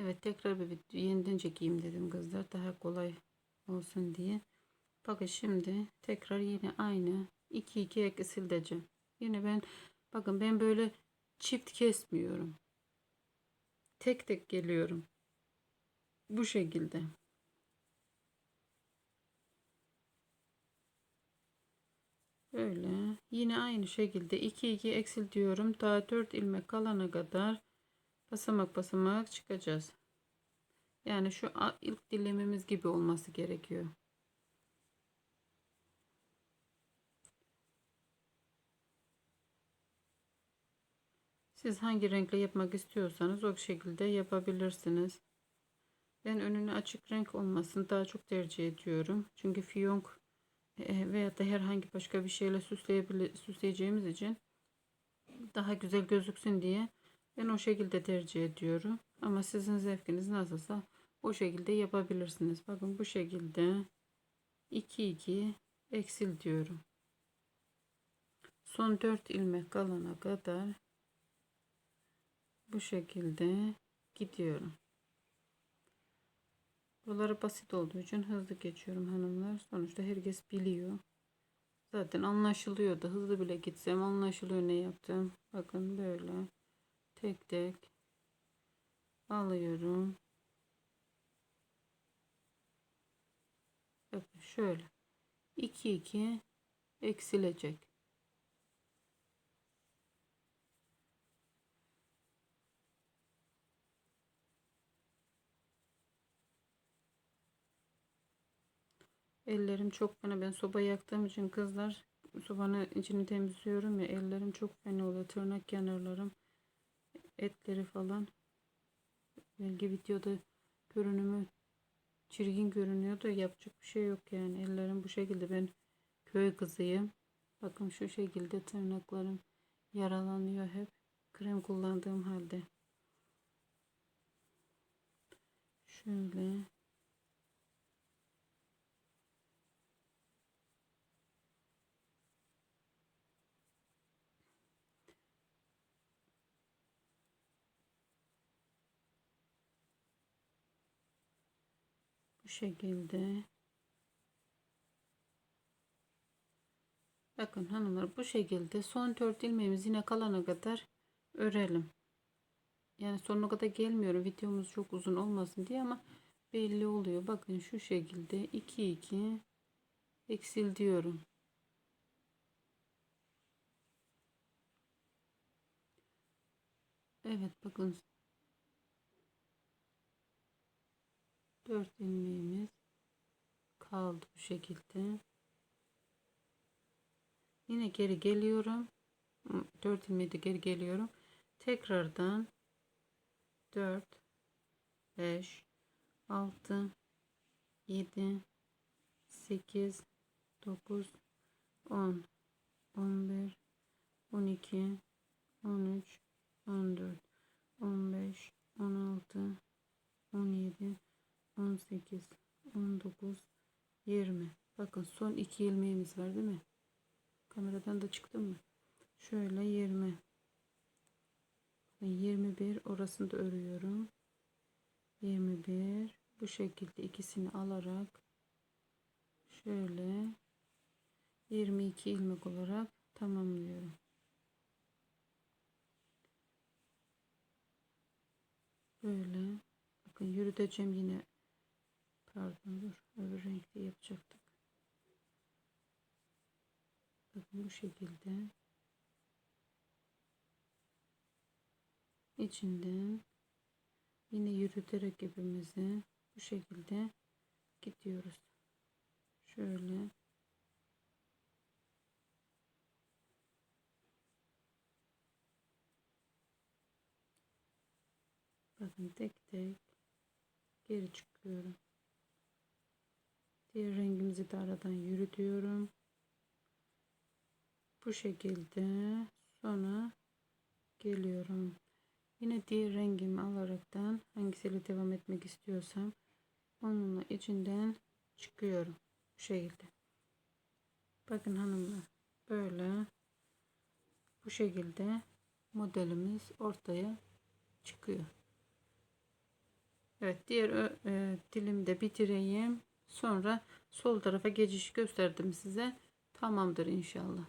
Evet tekrar bir video yeniden çekeyim dedim kızlar. Daha kolay olsun diye. Bakın şimdi tekrar yine aynı 2 2 ek sileceğim. Yine ben bakın ben böyle çift kesmiyorum. Tek tek geliyorum. Bu şekilde. Böyle yine aynı şekilde 2 2 eksil diyorum. Daha 4 ilmek kalana kadar basamak basamak çıkacağız. Yani şu ilk dilimimiz gibi olması gerekiyor. Siz hangi renkle yapmak istiyorsanız o şekilde yapabilirsiniz. Ben önünü açık renk olmasını daha çok tercih ediyorum. Çünkü fiyonk e, veya da herhangi başka bir şeyle süsleyebilir, süsleyeceğimiz için daha güzel gözüksün diye ben o şekilde tercih ediyorum. Ama sizin zevkiniz nasılsa o şekilde yapabilirsiniz. Bakın bu şekilde 2 2 eksil diyorum. Son 4 ilmek kalana kadar bu şekilde gidiyorum. Buraları basit olduğu için hızlı geçiyorum hanımlar. Sonuçta herkes biliyor. Zaten anlaşılıyor da hızlı bile gitsem anlaşılıyor ne yaptım. Bakın böyle tek tek alıyorum. Bakın şöyle 2 2 eksilecek. Ellerim çok fena. Ben soba yaktığım için kızlar sobanın içini temizliyorum ya ellerim çok fena oluyor. Tırnak kenarlarım etleri falan. Belki videoda görünümü çirkin görünüyor da yapacak bir şey yok yani. Ellerim bu şekilde ben köy kızıyım. Bakın şu şekilde tırnaklarım yaralanıyor hep. Krem kullandığım halde. Şöyle şekilde. Bakın hanımlar bu şekilde son 4 ilmeğimiz yine kalana kadar örelim. Yani sonuna kadar gelmiyorum videomuz çok uzun olmasın diye ama belli oluyor. Bakın şu şekilde 2 2 eksil diyorum. Evet bakın 4 ilmeğimiz kaldı bu şekilde. Yine geri geliyorum. 4 ilmeği de geri geliyorum. Tekrardan 4 5 6 7 8 9 10 11 12 13 14 15 16 17 18 19 20 bakın son iki ilmeğimiz var değil mi? Kameradan da çıktı mı? Şöyle 20 21 orasını da örüyorum. 21 bu şekilde ikisini alarak şöyle 22 ilmek olarak tamamlıyorum. Böyle. Bakın yürüteceğim yine pardon dur. Öbür renkte yapacaktık. Bakın bu şekilde. İçinden yine yürüterek ipimizi bu şekilde gidiyoruz. Şöyle. Bakın tek tek geri çıkıyorum Diğer rengimizi de aradan yürütüyorum. Bu şekilde sonra geliyorum. Yine diğer rengimi alaraktan hangisiyle devam etmek istiyorsam onunla içinden çıkıyorum. Bu şekilde. Bakın hanımlar böyle bu şekilde modelimiz ortaya çıkıyor. Evet diğer e, dilimi de bitireyim. Sonra sol tarafa geçiş gösterdim size. Tamamdır inşallah.